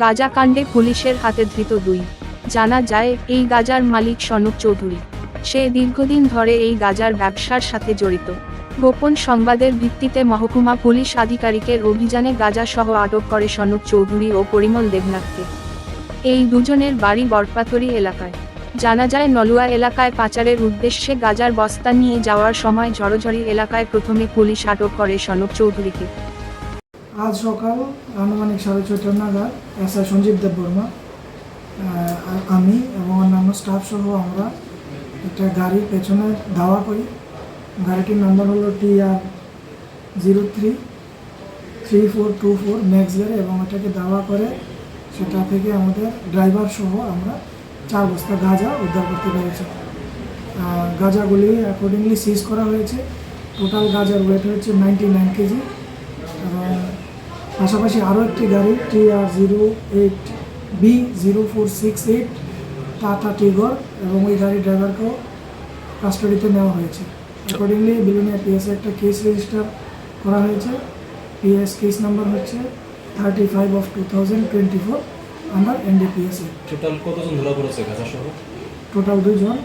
গাজা কাণ্ডে পুলিশের হাতে ধৃত দুই। জানা যায়, এই গাজার মালিক সনক চৌধুরী। সে দীর্ঘদিন ধরে এই গাজার ব্যবসার সাথে জড়িত। গোপন সংবাদের ভিত্তিতে মহকুমা পুলিশ আধিকারিকের অভিযানে গাজা সহ আটক করে সনক চৌধুরী ও পরিমল দেবনাথকে। এই দুজনের বাড়ি বরপাথরি এলাকায়। জানা যায়, নলুয়া এলাকায় পাচারের উদ্দেশ্যে গাজার বস্তা নিয়ে যাওয়ার সময় ঝড়ঝড়ি এলাকায় প্রথমে পুলিশ আটক করে সনক চৌধুরীকে। আজ সকাল আনুমানিক সাড়ে ছয়টার নাগাদ এস আই সঞ্জীব দেববর্মা আমি এবং অন্যান্য স্টাফ সহ আমরা একটা গাড়ির পেছনে ধাওয়া করি। গাড়িটির নাম্বার হলো T R zero three three four two four Max গাড়ি এবং এটাকে দাওয়া করে সেটা থেকে আমাদের ড্রাইভার সহ আমরা চার বস্তা গাঁজা উদ্ধার করতে পেরেছি। গাঁজাগুলি অ্যাকর্ডিংলি সিজ করা হয়েছে। টোটাল গাঁজার ওয়েট হচ্ছে নাইনটি নাইন কেজি এবং পাশাপাশি আরও একটি গাড়ি T R zero eight B zero four six eight Tata Tigor এবং ওই গাড়ির ড্রাইভারকেও কাস্টাডিতে নেওয়া হয়েছে। অ্যাকর্ডিংলি বিলুনিয়া পিএসএ একটা কেস রেজিস্টার করা হয়েছে। পিএস কেস নাম্বার হচ্ছে thirty five of two thousand twenty four under এনডিপিএসএ total কতজন ধরা পড়েছে গাজা সহ? টোটাল দুইজন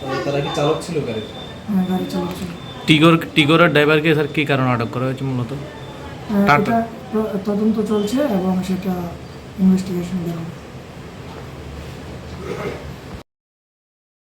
তাহলে তারা কি চালক ছিল গাড়ির? আহ, গাড়ি চালাচ্ছিল টিগর টিগরের ড্রাইভারকে স্যার কী কারণে আটক করা হয়েছে মূলত। এটা প্র- তদন্ত চলছে এবং সেটা ইনভেস্টিগেশন বেরোবে